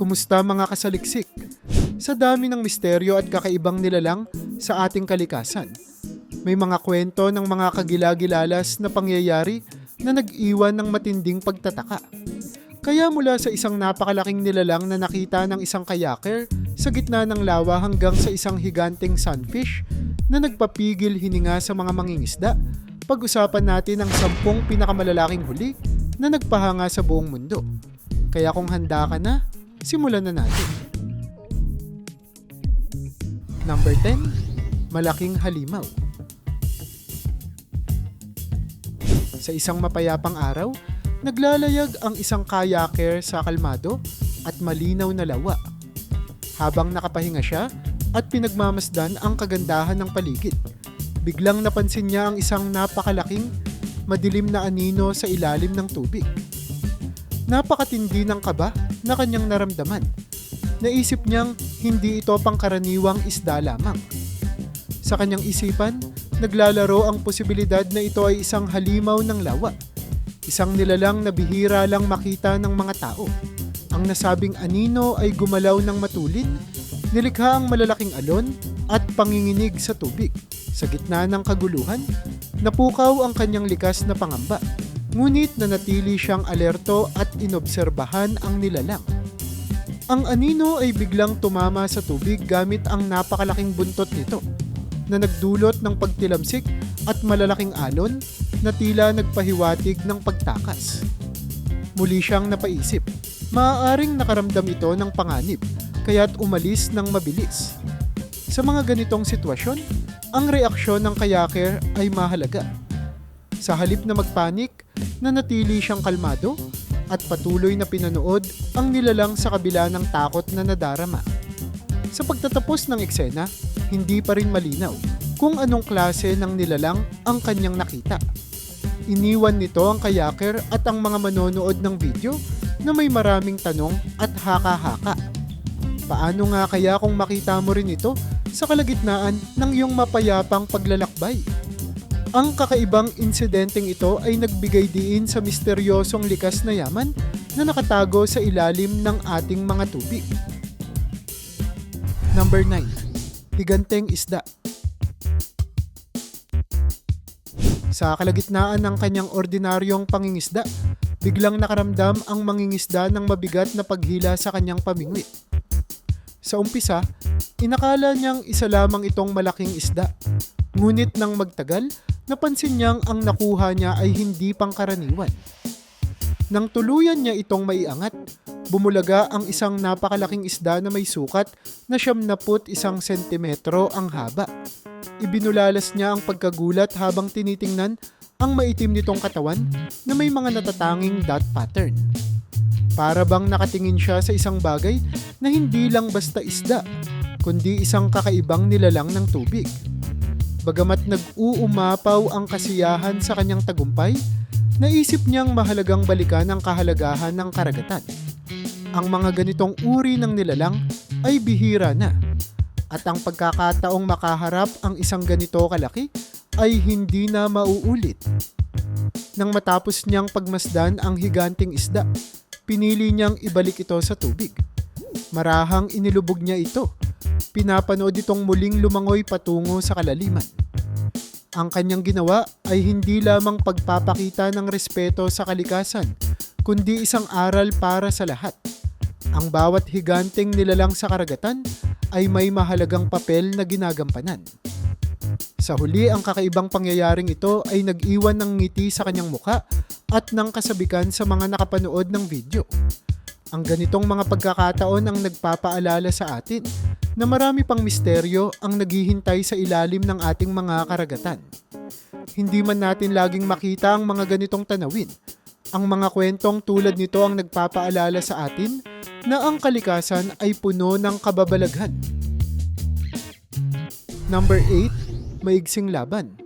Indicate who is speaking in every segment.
Speaker 1: Kumusta mga kasaliksik? Sa dami ng misteryo at kakaibang nilalang sa ating kalikasan, may mga kwento ng mga kagilagilalas na pangyayari na nag-iwan ng matinding pagtataka. Kaya mula sa isang napakalaking nilalang na nakita ng isang kayaker sa gitna ng lawa hanggang sa isang higanting sunfish na nagpapigil hininga sa mga mangingisda, pag-usapan natin ang sampung pinakamalalaking huli na nagpahanga sa buong mundo. Kaya kung handa ka na, simulan na natin. Number 10, Malaking Halimaw. Sa isang mapayapang araw, naglalayag ang isang kayaker sa kalmado at malinaw na lawa. Habang nakapahinga siya at pinagmamasdan ang kagandahan ng paligid, biglang napansin niya ang isang napakalaking, madilim na anino sa ilalim ng tubig. Napakatindi ng kaba na kanyang naramdaman. Naisip niyang hindi ito pangkaraniwang isda lamang. Sa kanyang isipan, naglalaro ang posibilidad na ito ay isang halimaw ng lawa. Isang nilalang na bihira lang makita ng mga tao. Ang nasabing anino ay gumalaw ng matulin, nilikha ang malalaking alon at panginginig sa tubig. Sa gitna ng kaguluhan, napukaw ang kanyang likas na pangamba. Ngunit nanatili siyang alerto at inobserbahan ang nilalang. Ang anino ay biglang tumama sa tubig gamit ang napakalaking buntot nito na nagdulot ng pagtilamsik at malalaking alon na tila nagpahiwatig ng pagtakas. Muli siyang napaisip, maaaring nakaramdam ito ng panganib kaya't umalis ng mabilis. Sa mga ganitong sitwasyon, ang reaksyon ng kayaker ay mahalaga. Sa halip na magpanik, nanatili siyang kalmado at patuloy na pinanood ang nilalang sa kabila ng takot na nadarama. Sa pagtatapos ng eksena, hindi pa rin malinaw kung anong klase ng nilalang ang kanyang nakita. Iniwan nito ang kayaker at ang mga manonood ng video na may maraming tanong at haka-haka. Paano nga kaya kung makita mo rin ito sa kalagitnaan ng iyong mapayapang paglalakbay? Ang kakaibang insidenteng ito ay nagbigay diin sa misteryosong likas na yaman na nakatago sa ilalim ng ating mga tubig. Number 9. Higanteng isda. Sa kalagitnaan ng kanyang ordinaryong pangingisda, biglang nakaramdam ang mangingisda ng mabigat na paghila sa kanyang pamingwit. Sa umpisa, inakala niyang isa lamang itong malaking isda. Ngunit nang magtagal, napansin niyang ang nakuha niya ay hindi pangkaraniwan. Nang tuluyan niya itong maiangat, bumulaga ang isang napakalaking isda na may sukat na siyam na put isang sentimetro ang haba. Ibinulalas niya ang pagkagulat habang tinitingnan ang maitim nitong katawan na may mga natatanging dot pattern. Para bang nakatingin siya sa isang bagay na hindi lang basta isda, kundi isang kakaibang nilalang ng tubig. Bagamat nag-uumapaw ang kasiyahan sa kanyang tagumpay, naisip niyang mahalagang balikan ang kahalagahan ng karagatan. Ang mga ganitong uri ng nilalang ay bihira na at ang pagkakataong makaharap ang isang ganito kalaki ay hindi na mauulit. Nang matapos niyang pagmasdan ang higanting isda, pinili niyang ibalik ito sa tubig. Marahang inilubog niya ito. Pinapanood itong muling lumangoy patungo sa kalaliman. Ang kanyang ginawa ay hindi lamang pagpapakita ng respeto sa kalikasan, kundi isang aral para sa lahat. Ang bawat higanteng nilalang sa karagatan ay may mahalagang papel na ginagampanan. Sa huli, ang kakaibang pangyayaring ito ay nag-iwan ng ngiti sa kanyang muka at ng kasabikan sa mga nakapanood ng video. Ang ganitong mga pagkakataon ang nagpapaalala sa atin na marami pang misteryo ang naghihintay sa ilalim ng ating mga karagatan. Hindi man natin laging makita ang mga ganitong tanawin. Ang mga kwentong tulad nito ang nagpapaalala sa atin na ang kalikasan ay puno ng kababalaghan. Number 8, maigsing laban.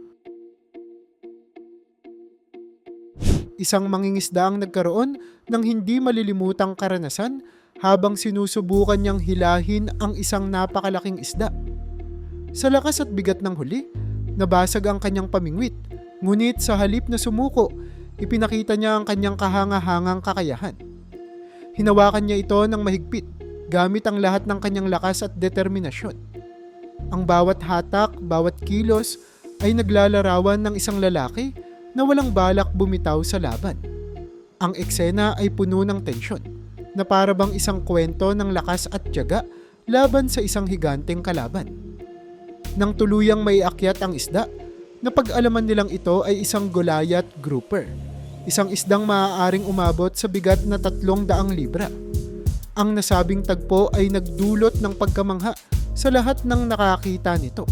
Speaker 1: Isang mangingisda ang nagkaroon ng hindi malilimutang karanasan habang sinusubukan niyang hilahin ang isang napakalaking isda. Sa lakas at bigat ng huli, nabasag ang kanyang pamingwit. Ngunit sa halip na sumuko, ipinakita niya ang kanyang kahanga-hangang kakayahan. Hinawakan niya ito ng mahigpit gamit ang lahat ng kanyang lakas at determinasyon. Ang bawat hatak, bawat kilos ay naglalarawan ng isang lalaki na walang balak bumitaw sa laban. Ang eksena ay puno ng tensyon na para bang isang kwento ng lakas at tiyaga laban sa isang higanteng kalaban. Nang tuluyang may akyat ang isda, napag-alaman nilang ito ay isang Goliath grouper, isang isdang maaaring umabot sa bigat na tatlong daang libra. Ang nasabing tagpo ay nagdulot ng pagkamangha sa lahat ng nakakita nito.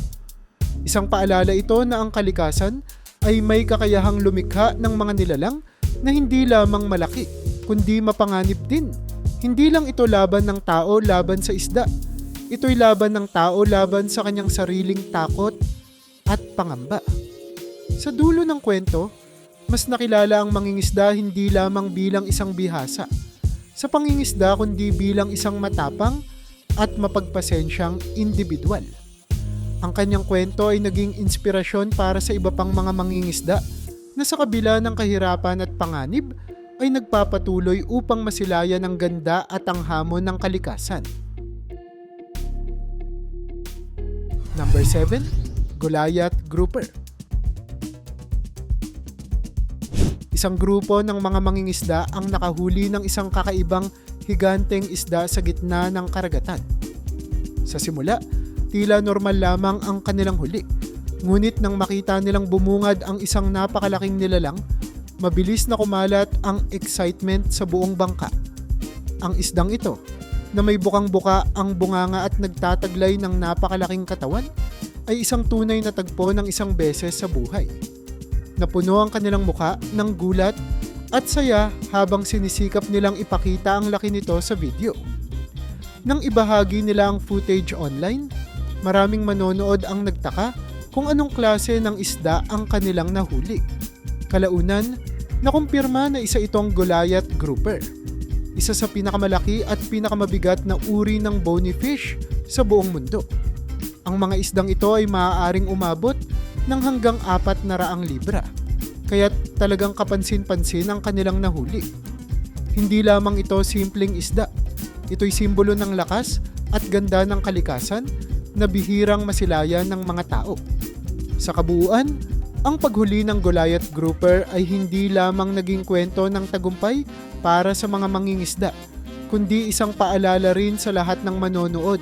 Speaker 1: Isang paalala ito na ang kalikasan ay may kakayahang lumikha ng mga nilalang na hindi lamang malaki, kundi mapanganib din. Hindi lang ito laban ng tao laban sa isda. Ito'y laban ng tao laban sa kanyang sariling takot at pangamba. Sa dulo ng kwento, mas nakilala ang mangingisda hindi lamang bilang isang bihasa. Sa pangingisda kundi bilang isang matapang at mapagpasensyang individual. Ang kanyang kwento ay naging inspirasyon para sa iba pang mga mangingisda na sa kabila ng kahirapan at panganib ay nagpapatuloy upang masilayan ang ganda at ang hamon ng kalikasan. Number 7, Goliath Grouper. Isang grupo ng mga mangingisda ang nakahuli ng isang kakaibang higanteng isda sa gitna ng karagatan. Sa simula, tila normal lamang ang kanilang huli. Ngunit nang makita nilang bumungad ang isang napakalaking nilalang, mabilis na kumalat ang excitement sa buong bangka. Ang isdang ito, na may bukang-buka ang bunganga at nagtataglay ng napakalaking katawan, ay isang tunay na tagpo ng isang beses sa buhay. Napuno ang kanilang muka ng gulat at saya habang sinisikap nilang ipakita ang laki nito sa video. Nang ibahagi nila ang footage online, maraming manonood ang nagtaka kung anong klase ng isda ang kanilang nahuli. Kalaunan, nakumpirma na isa itong Goliath grouper. Isa sa pinakamalaki at pinakamabigat na uri ng bony fish sa buong mundo. Ang mga isdang ito ay maaaring umabot ng hanggang apat na raang libra. Kaya talagang kapansin-pansin ang kanilang nahuli. Hindi lamang ito simpleng isda. Ito'y simbolo ng lakas at ganda ng kalikasan na bihirang masilayan ng mga tao. Sa kabuuan, ang paghuli ng Goliath grouper ay hindi lamang naging kwento ng tagumpay para sa mga mangingisda, kundi isang paalala rin sa lahat ng manonood.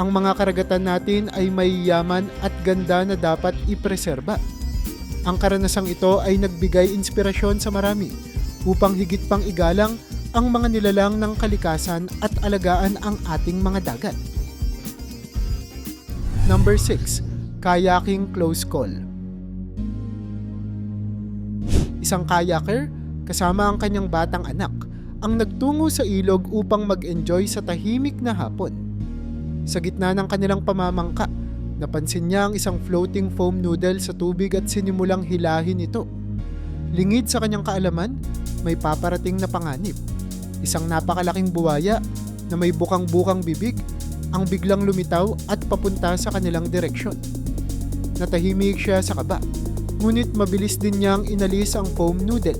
Speaker 1: Ang mga karagatan natin ay may yaman at ganda na dapat ipreserba. Ang karanasang ito ay nagbigay inspirasyon sa marami upang higit pang igalang ang mga nilalang ng kalikasan at alagaan ang ating mga dagat. Number 6. Kayaking Close Call Isang kayaker, kasama ang kanyang batang anak, ang nagtungo sa ilog upang mag-enjoy sa tahimik na hapon. Sa gitna ng kanilang pamamangka, napansin niya ang isang floating foam noodle sa tubig at sinimulang hilahin ito. Lingid sa kanyang kaalaman, may paparating na panganib. Isang napakalaking buwaya na may bukang-bukang bibig ang biglang lumitaw at papunta sa kanilang direksyon. Natahimik siya sa kaba, ngunit mabilis din niyang inalis ang foam noodle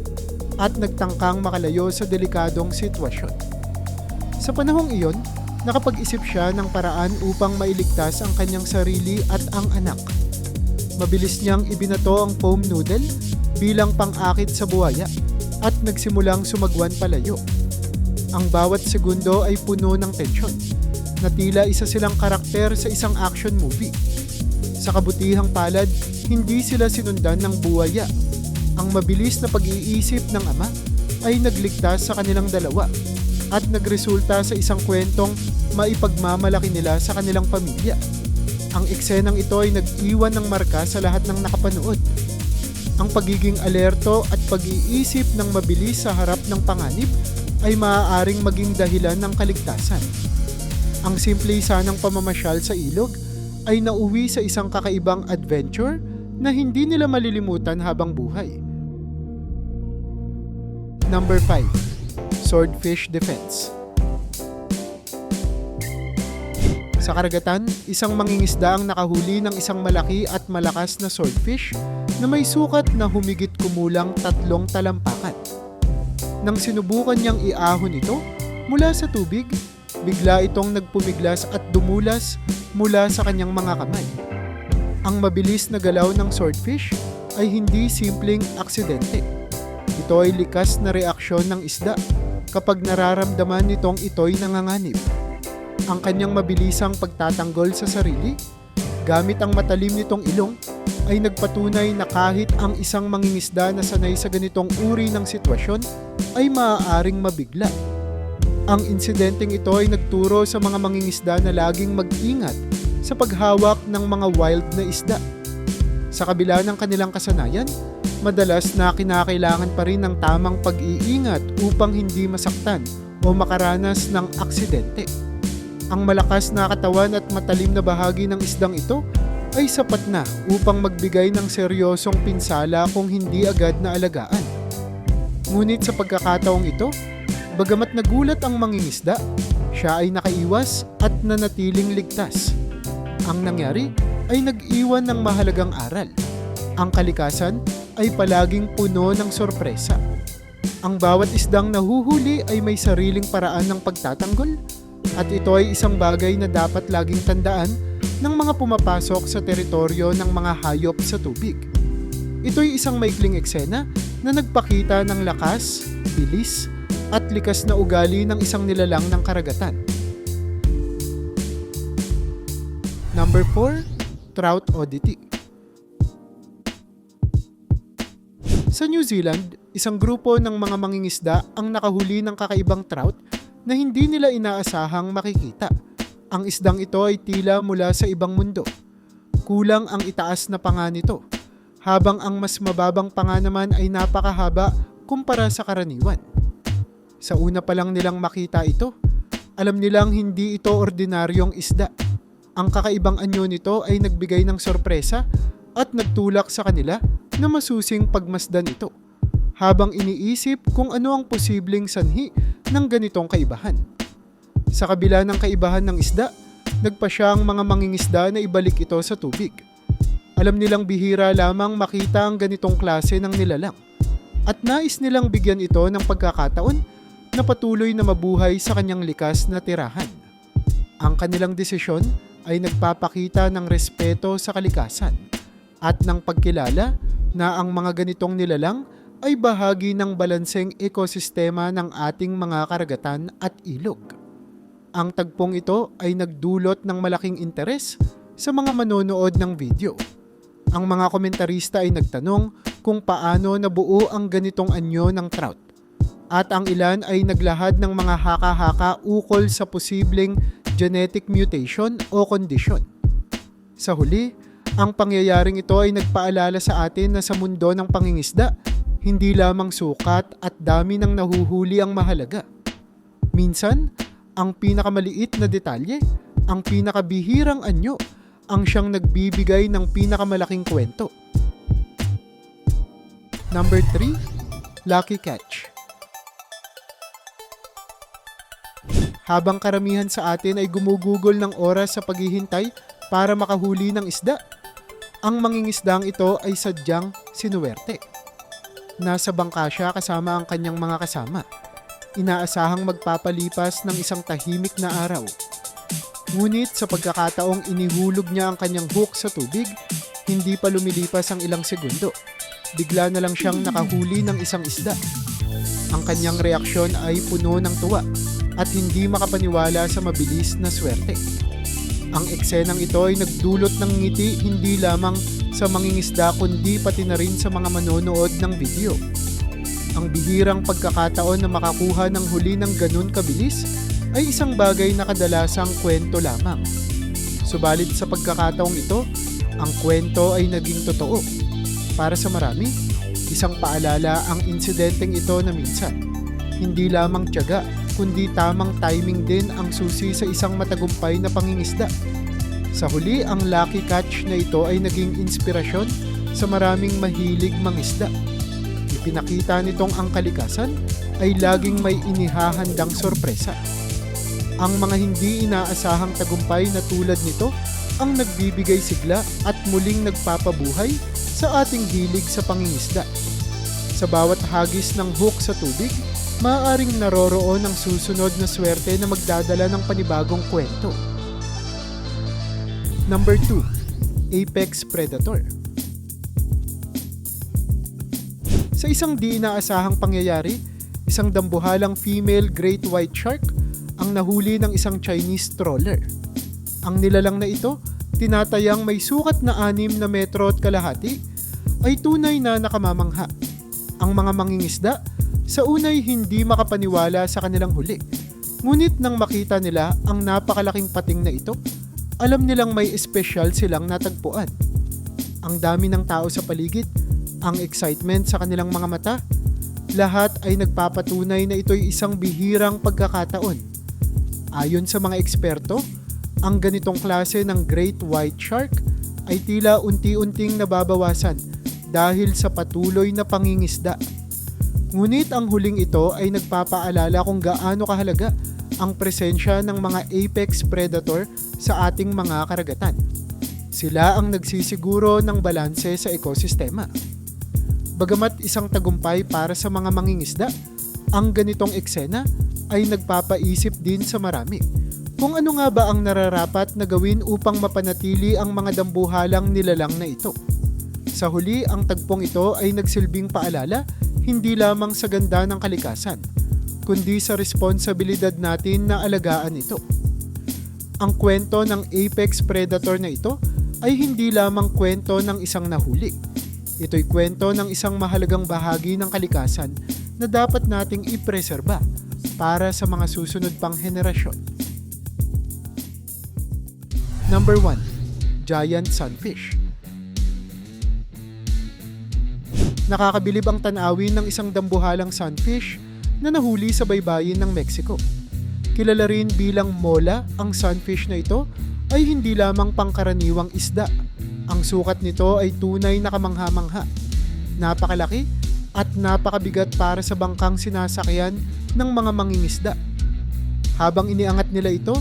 Speaker 1: at nagtangkang makalayo sa delikadong sitwasyon. Sa panahong iyon, nakapag-isip siya ng paraan upang mailigtas ang kanyang sarili at ang anak. Mabilis niyang ibinato ang foam noodle bilang pang-akit sa buhaya at nagsimulang sumagwan palayo. Ang bawat segundo ay puno ng tensyon na tila isa silang karakter sa isang action movie. Sa kabutihang palad, hindi sila sinundan ng buwaya. Ang mabilis na pag-iisip ng ama ay nagligtas sa kanilang dalawa at nagresulta sa isang kwentong maipagmamalaki nila sa kanilang pamilya. Ang eksenang ito ay nag-iwan ng marka sa lahat ng nakapanood. Ang pagiging alerto at pag-iisip ng mabilis sa harap ng panganib ay maaaring maging dahilan ng kaligtasan. Ang simple sanang pamamasyal sa ilog ay nauwi sa isang kakaibang adventure na hindi nila malilimutan habang buhay. Number 5. Swordfish Defense Sa karagatan, isang mangingisda ang nakahuli ng isang malaki at malakas na swordfish na may sukat na humigit kumulang tatlong talampakan. Nang sinubukan niyang iahon ito mula sa tubig, bigla itong nagpumiglas at dumulas mula sa kanyang mga kamay. Ang mabilis na galaw ng swordfish ay hindi simpleng aksidente. Ito likas na reaksyon ng isda kapag nararamdaman nitong ito'y nanganganib. Ang kanyang mabilisang pagtatanggol sa sarili gamit ang matalim nitong ilong ay nagpatunay na kahit ang isang mangingisda na sanay sa ganitong uri ng sitwasyon ay maaaring mabigla. Ang insidenteng ito ay nagturo sa mga mangingisda na laging mag-ingat sa paghawak ng mga wild na isda. Sa kabila ng kanilang kasanayan, madalas na kinakailangan pa rin ng tamang pag-iingat upang hindi masaktan o makaranas ng aksidente. Ang malakas na katawan at matalim na bahagi ng isdang ito ay sapat na upang magbigay ng seryosong pinsala kung hindi agad na alagaan. Ngunit sa pagkakataong ito, bagamat nagulat ang mangingisda, siya ay nakaiwas at nanatiling ligtas. Ang nangyari ay nag-iwan ng mahalagang aral. Ang kalikasan ay palaging puno ng sorpresa. Ang bawat isdang nahuhuli ay may sariling paraan ng pagtatanggol at ito ay isang bagay na dapat laging tandaan ng mga pumapasok sa teritoryo ng mga hayop sa tubig. Ito'y isang maikling eksena na nagpakita ng lakas, bilis, at likas na ugali ng isang nilalang ng karagatan. Number 4, Trout Oddity. Sa New Zealand, isang grupo ng mga mangingisda ang nakahuli ng kakaibang trout na hindi nila inaasahang makikita. Ang isdang ito ay tila mula sa ibang mundo. Kulang ang itaas na panga nito, habang ang mas mababang panga naman ay napakahaba kumpara sa karaniwan. Sa una pa lang nilang makita ito, alam nilang hindi ito ordinaryong isda. Ang kakaibang anyo nito ay nagbigay ng sorpresa at nagtulak sa kanila na masusing pagmasdan ito habang iniisip kung ano ang posibleng sanhi ng ganitong kaibahan. Sa kabila ng kaibahan ng isda, nagpa siya ang mga mangingisda na ibalik ito sa tubig. Alam nilang bihira lamang makita ang ganitong klase ng nilalang at nais nilang bigyan ito ng pagkakataon na patuloy na mabuhay sa kanyang likas na tirahan. Ang kanilang desisyon ay nagpapakita ng respeto sa kalikasan at ng pagkilala na ang mga ganitong nilalang ay bahagi ng balanseng ekosistema ng ating mga karagatan at ilog. Ang tagpong ito ay nagdulot ng malaking interes sa mga manonood ng video. Ang mga komentarista ay nagtanong kung paano nabuo ang ganitong anyo ng trout. At ang ilan ay naglahad ng mga haka-haka ukol sa posibleng genetic mutation o kondisyon. Sa huli, ang pangyayaring ito ay nagpaalala sa atin na sa mundo ng pangingisda, hindi lamang sukat at dami ng nahuhuli ang mahalaga. Minsan, ang pinakamaliit na detalye, ang pinakabihirang anyo, ang siyang nagbibigay ng pinakamalaking kwento. Number 3, Lucky Catch. Habang karamihan sa atin ay gumugugol ng oras sa paghihintay para makahuli ng isda, ang mangingisdang ito ay sadyang sinuwerte. Nasa bangka siya kasama ang kanyang mga kasama. Inaasahang magpapalipas ng isang tahimik na araw. Ngunit sa pagkakataong inihulog niya ang kanyang hook sa tubig, hindi pa lumilipas ang ilang segundo. Bigla na lang siyang nakahuli ng isang isda. Ang kanyang reaksyon ay puno ng tuwa at hindi makapaniwala sa mabilis na swerte. Ang eksenang ito ay nagdulot ng ngiti hindi lamang sa mangingisda kundi pati na rin sa mga manonood ng video. Ang bihirang pagkakataon na makakuha ng huli ng ganun kabilis ay isang bagay na kadalasang kwento lamang. Subalit sa pagkakataong ito, ang kwento ay naging totoo. Para sa marami, isang paalala ang insidenteng ito na minsan. Hindi lamang tiyaga, kundi tamang timing din ang susi sa isang matagumpay na pangingisda. Sa huli, ang lucky catch na ito ay naging inspirasyon sa maraming mahilig mangisda. Ipinakita nitong ang kalikasan ay laging may inihahandang sorpresa. Ang mga hindi inaasahang tagumpay na tulad nito ang nagbibigay sigla at muling nagpapabuhay sa ating hilig sa pangingisda. Sa bawat hagis ng hook sa tubig, maaaring naroroon ang susunod na swerte na magdadala ng panibagong kwento. Number 2. Apex Predator Sa isang di inaasahang pangyayari, isang dambuhalang female great white shark ang nahuli ng isang Chinese trawler. Ang nilalang na ito, tinatayang may sukat na 6 na metro at kalahati, ay tunay na nakamamangha. Ang mga mangingisda sa unay hindi makapaniwala sa kanilang huli. Ngunit nang makita nila ang napakalaking pating na ito, alam nilang may espesyal silang natagpuan. Ang dami ng tao sa paligid, ang excitement sa kanilang mga mata, lahat ay nagpapatunay na ito'y isang bihirang pagkakataon. Ayon sa mga eksperto, ang ganitong klase ng great white shark ay tila unti-unting nababawasan dahil sa patuloy na pangingisda. Ngunit ang huling ito ay nagpapaalala kung gaano kahalaga ang presensya ng mga apex predator sa ating mga karagatan. Sila ang nagsisiguro ng balanse sa ekosistema. Bagamat isang tagumpay para sa mga mangingisda, ang ganitong eksena ay nagpapaisip din sa marami kung ano nga ba ang nararapat na gawin upang mapanatili ang mga dambuhalang nilalang na ito. Sa huli, ang tagpong ito ay nagsilbing paalala hindi lamang sa ganda ng kalikasan, kundi sa responsibilidad natin na alagaan ito. Ang kwento ng apex predator na ito ay hindi lamang kwento ng isang nahuli. Ito'y kwento ng isang mahalagang bahagi ng kalikasan na dapat nating ipreserba para sa mga susunod pang henerasyon. Number 1. Giant Sunfish Nakakabilib ang tanawin ng isang dambuhalang sunfish na nahuli sa baybayin ng Mexico. Kilala rin bilang mola ang sunfish na ito ay hindi lamang pangkaraniwang isda. Ang sukat nito ay tunay na kamangha-mangha. Napakalaki at napakabigat para sa bangkang sinasakyan ng mga mangingisda. Habang iniangat nila ito,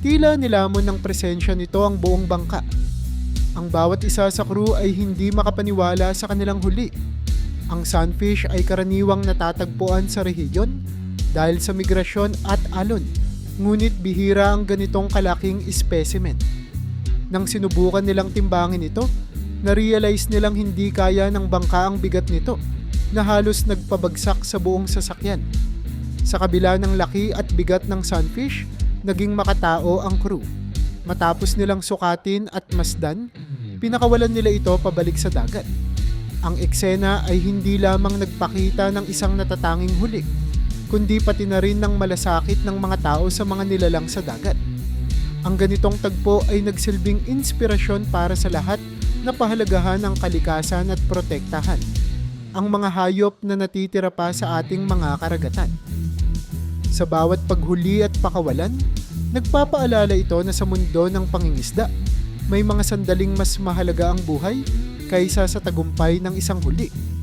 Speaker 1: tila nilamon ng presensya nito ang buong bangka. Ang bawat isa sa crew ay hindi makapaniwala sa kanilang huli. Ang sunfish ay karaniwang natatagpuan sa rehiyon dahil sa migrasyon at alon, ngunit bihira ang ganitong kalaking specimen. Nang sinubukan nilang timbangin ito, na-realize nilang hindi kaya ng bangka ang bigat nito na halos nagpabagsak sa buong sasakyan. Sa kabila ng laki at bigat ng sunfish, naging makatao ang crew. Matapos nilang sukatin at masdan, pinakawalan nila ito pabalik sa dagat. Ang eksena ay hindi lamang nagpakita ng isang natatanging huli, kundi pati na rin ng malasakit ng mga tao sa mga nilalang sa dagat. Ang ganitong tagpo ay nagsilbing inspirasyon para sa lahat na pahalagahan ang kalikasan at protektahan ang mga hayop na natitira pa sa ating mga karagatan. Sa bawat paghuli at pakawalan, nagpapaalala ito na sa mundo ng pangingisda, may mga sandaling mas mahalaga ang buhay kaysa sa tagumpay ng isang huli.